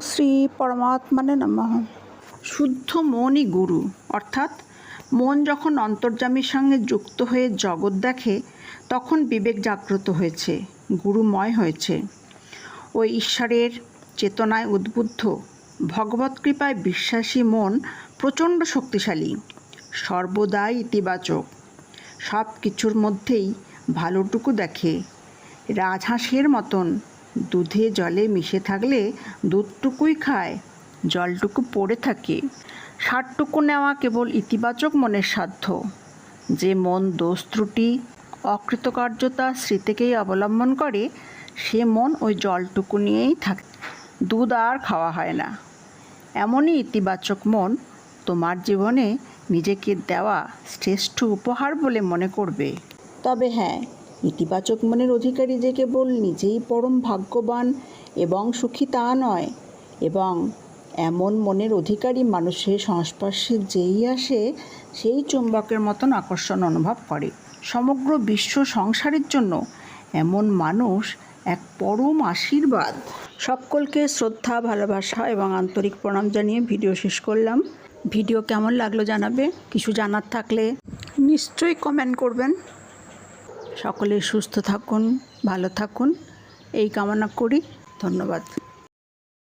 শ্রী পরমাত্মানে নমঃ। শুদ্ধ মনই গুরু, অর্থাৎ মন যখন অন্তর্যামীর সঙ্গে যুক্ত হয়ে জগৎ দেখে, তখন বিবেক জাগ্রত হয়েছে, গুরুময় হয়েছে। ওই ঈশ্বরের চেতনায় উদ্বুদ্ধ ভগবত কৃপায় বিশ্বাসী মন প্রচণ্ড শক্তিশালী, সর্বদাই ইতিবাচক সব কিছুর মধ্যেই ভালোটুকু দেখে, রাজহাঁসের মতন দুধে জলে মিশে থাকলে দুধটুকুই খায়, জলটুকু পড়ে থাকে। সারটুকু নেওয়া কেবল ইতিবাচক মনের সাধ্য। যে মন দোষ ত্রুটি, অকৃতকার্যতা স্মৃতিকেই অবলম্বন করে, সে মন ওই জলটুকু নিয়েই থাকে। দুধ আর খাওয়া হয় না। এমনই ইতিবাচক মন তোমার জীবনে নিজেকে দেওয়া শ্রেষ্ঠ উপহার বলে মনে করবে। তবে হ্যাঁ ইতিবাচক মনের অধিকারী যে কেবল নিজেই পরম ভাগ্যবান এবং সুখী তা নয়, এবং এমন মনের অধিকারী মানুষের সংস্পর্শে যেই আসে, সেই চুম্বকের মতন আকর্ষণ অনুভব করে। সমগ্র বিশ্ব সংসারের জন্য এমন মানুষ এক পরম আশীর্বাদ। সকলকে শ্রদ্ধা, ভালোবাসা এবং আন্তরিক প্রণাম জানিয়ে ভিডিও শেষ করলাম। ভিডিও কেমন লাগল জানাবে? কিছু জানার থাকলে নিশ্চয়ই কমেন্ট করবেন। সকলে সুস্থ থাকুন ভালো থাকুন। এই কামনা করি। ধন্যবাদ।